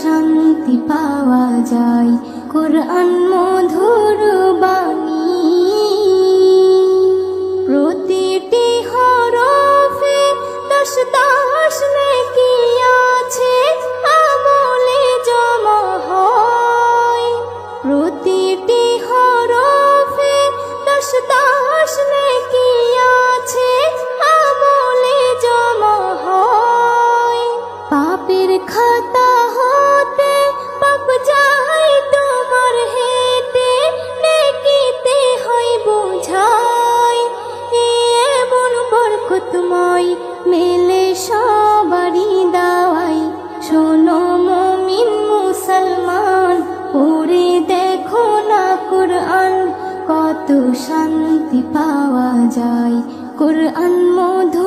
শান্তি পাওয়া যায়। কোরআন মেলে সবারই দাওয়াই। শোনো মমিন মুসলমান, পড়ে দেখো না কোরআন। কত শান্তি পাওয়া যায়। কোরআন বাণী